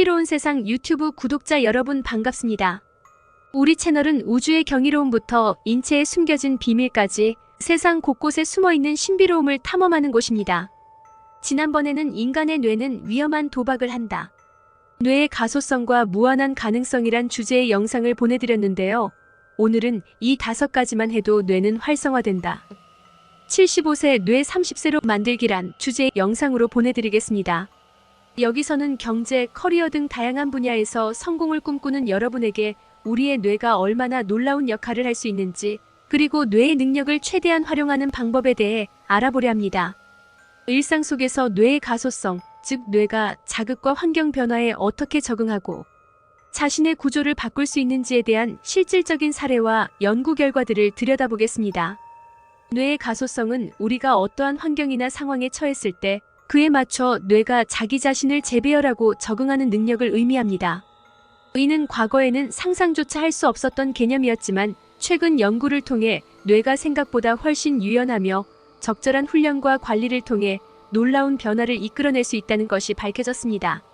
신비로운 세상 유튜브 구독자 여러분 반갑습니다. 우리 채널은 우주의 경이로움부터 인체에 숨겨진 비밀까지 세상 곳곳에 숨어 있는 신비로움을 탐험하는 곳입니다. 지난번에는 인간의 뇌는 위험한 도박을 한다. 뇌의 가소성과 무한한 가능성이란 주제의 영상을 보내드렸는데요. 오늘은 이 다섯 가지만 해도 뇌는 활성화된다. 75세 뇌 30세로 만들기란 주제의 영상으로 보내드리겠습니다. 여기서는 경제, 커리어 등 다양한 분야에서 성공을 꿈꾸는 여러분에게 우리의 뇌가 얼마나 놀라운 역할을 할 수 있는지, 그리고 뇌의 능력을 최대한 활용하는 방법에 대해 알아보려 합니다. 일상 속에서 뇌의 가소성, 즉 뇌가 자극과 환경 변화에 어떻게 적응하고 자신의 구조를 바꿀 수 있는지에 대한 실질적인 사례와 연구 결과들을 들여다보겠습니다. 뇌의 가소성은 우리가 어떠한 환경이나 상황에 처했을 때 그에 맞춰 뇌가 자기 자신을 재배열하고 적응하는 능력을 의미합니다. 이는 과거에는 상상조차 할 수 없었던 개념이었지만 최근 연구를 통해 뇌가 생각보다 훨씬 유연하며 적절한 훈련과 관리를 통해 놀라운 변화를 이끌어낼 수 있다는 것이 밝혀졌습니다.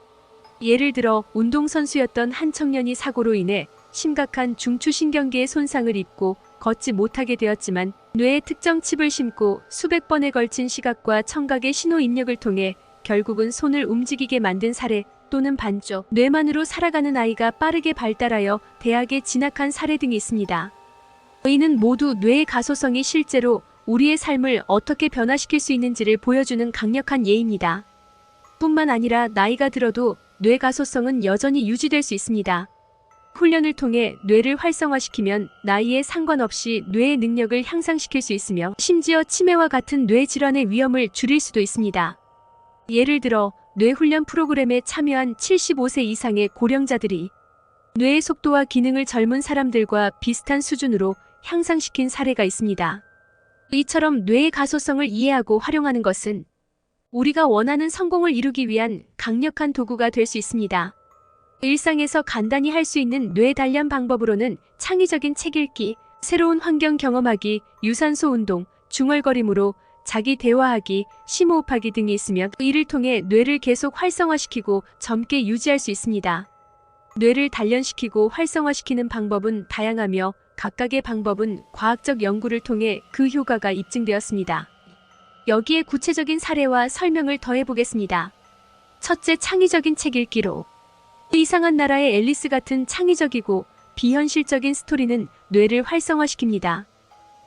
예를 들어 운동선수였던 한 청년이 사고로 인해 심각한 중추신경계의 손상을 입고 걷지 못하게 되었지만 뇌에 특정 칩을 심고 수백 번에 걸친 시각과 청각의 신호 입력을 통해 결국은 손을 움직이게 만든 사례 또는 반쪽 뇌만으로 살아가는 아이가 빠르게 발달하여 대학에 진학한 사례 등이 있습니다. 이는 모두 뇌의 가소성이 실제로 우리의 삶을 어떻게 변화시킬 수 있는지를 보여주는 강력한 예입니다. 뿐만 아니라 나이가 들어도 뇌 가소성은 여전히 유지될 수 있습니다. 훈련을 통해 뇌를 활성화시키면 나이에 상관없이 뇌의 능력을 향상시킬 수 있으며 심지어 치매와 같은 뇌 질환의 위험을 줄일 수도 있습니다. 예를 들어 뇌 훈련 프로그램에 참여한 75세 이상의 고령자들이 뇌의 속도와 기능을 젊은 사람들과 비슷한 수준으로 향상시킨 사례가 있습니다. 이처럼 뇌의 가소성을 이해하고 활용하는 것은 우리가 원하는 성공을 이루기 위한 강력한 도구가 될 수 있습니다. 일상에서 간단히 할 수 있는 뇌 단련 방법으로는 창의적인 책 읽기, 새로운 환경 경험하기, 유산소 운동, 중얼거림으로 자기 대화하기, 심호흡하기 등이 있으며 이를 통해 뇌를 계속 활성화시키고 젊게 유지할 수 있습니다. 뇌를 단련시키고 활성화시키는 방법은 다양하며 각각의 방법은 과학적 연구를 통해 그 효과가 입증되었습니다. 여기에 구체적인 사례와 설명을 더해보겠습니다. 첫째, 창의적인 책 읽기로. 이상한 나라의 앨리스 같은 창의적이고 비현실적인 스토리는 뇌를 활성화시킵니다.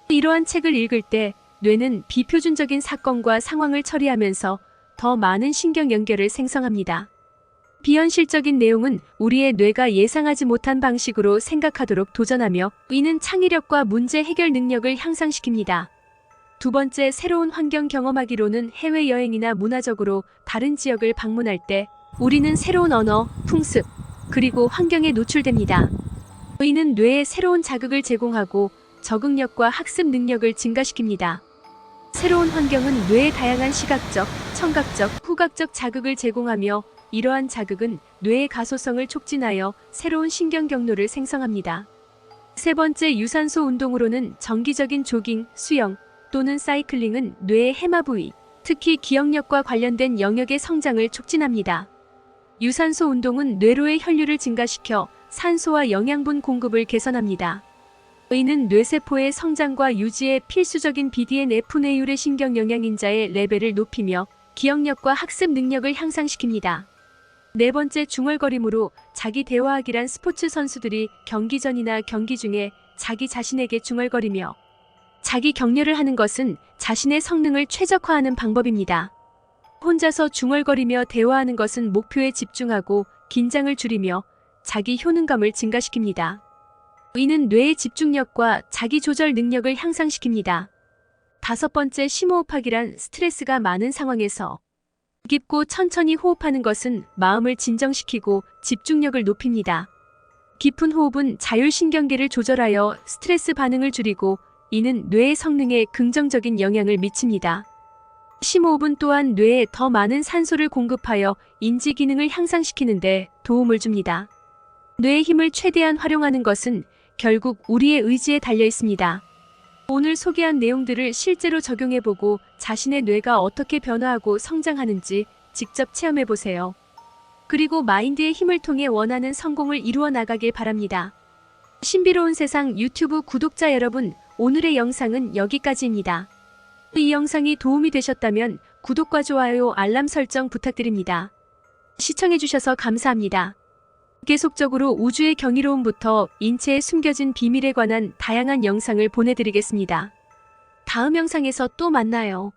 이러한 책을 읽을 때 뇌는 비표준적인 사건과 상황을 처리하면서 더 많은 신경 연결을 생성합니다. 비현실적인 내용은 우리의 뇌가 예상하지 못한 방식으로 생각하도록 도전하며 이는 창의력과 문제 해결 능력을 향상시킵니다. 두 번째, 새로운 환경 경험하기로는 해외여행이나 문화적으로 다른 지역을 방문할 때 우리는 새로운 언어, 풍습, 그리고 환경에 노출됩니다. 이는 뇌에 새로운 자극을 제공하고 적응력과 학습 능력을 증가시킵니다. 새로운 환경은 뇌에 다양한 시각적, 청각적, 후각적 자극을 제공하며 이러한 자극은 뇌의 가소성을 촉진하여 새로운 신경 경로를 생성합니다. 세 번째 유산소 운동으로는 정기적인 조깅, 수영 또는 사이클링은 뇌의 해마 부위, 특히 기억력과 관련된 영역의 성장을 촉진합니다. 유산소 운동은 뇌로의 혈류를 증가시켜 산소와 영양분 공급을 개선합니다. 의는 뇌세포의 성장과 유지에 필수적인 BDNF 뇌율의 신경 영양인자의 레벨을 높이며 기억력과 학습 능력을 향상시킵니다. 네 번째 중얼거림으로 자기 대화하기란 스포츠 선수들이 경기 전이나 경기 중에 자기 자신에게 중얼거리며 자기 격려를 하는 것은 자신의 성능을 최적화하는 방법입니다. 혼자서 중얼거리며 대화하는 것은 목표에 집중하고 긴장을 줄이며 자기 효능감을 증가시킵니다. 이는 뇌의 집중력과 자기 조절 능력을 향상시킵니다. 다섯 번째 심호흡하기란 스트레스가 많은 상황에서 깊고 천천히 호흡하는 것은 마음을 진정시키고 집중력을 높입니다. 깊은 호흡은 자율신경계를 조절하여 스트레스 반응을 줄이고 이는 뇌의 성능에 긍정적인 영향을 미칩니다. 심호흡은 또한 뇌에 더 많은 산소를 공급하여 인지 기능을 향상시키는데 도움을 줍니다. 뇌의 힘을 최대한 활용하는 것은 결국 우리의 의지에 달려 있습니다. 오늘 소개한 내용들을 실제로 적용해보고 자신의 뇌가 어떻게 변화하고 성장하는지 직접 체험해보세요. 그리고 마인드의 힘을 통해 원하는 성공을 이루어 나가길 바랍니다. 신비로운 세상 유튜브 구독자 여러분, 오늘의 영상은 여기까지입니다. 이 영상이 도움이 되셨다면 구독과 좋아요, 알람 설정 부탁드립니다. 시청해주셔서 감사합니다. 계속적으로 우주의 경이로움부터 인체에 숨겨진 비밀에 관한 다양한 영상을 보내드리겠습니다. 다음 영상에서 또 만나요.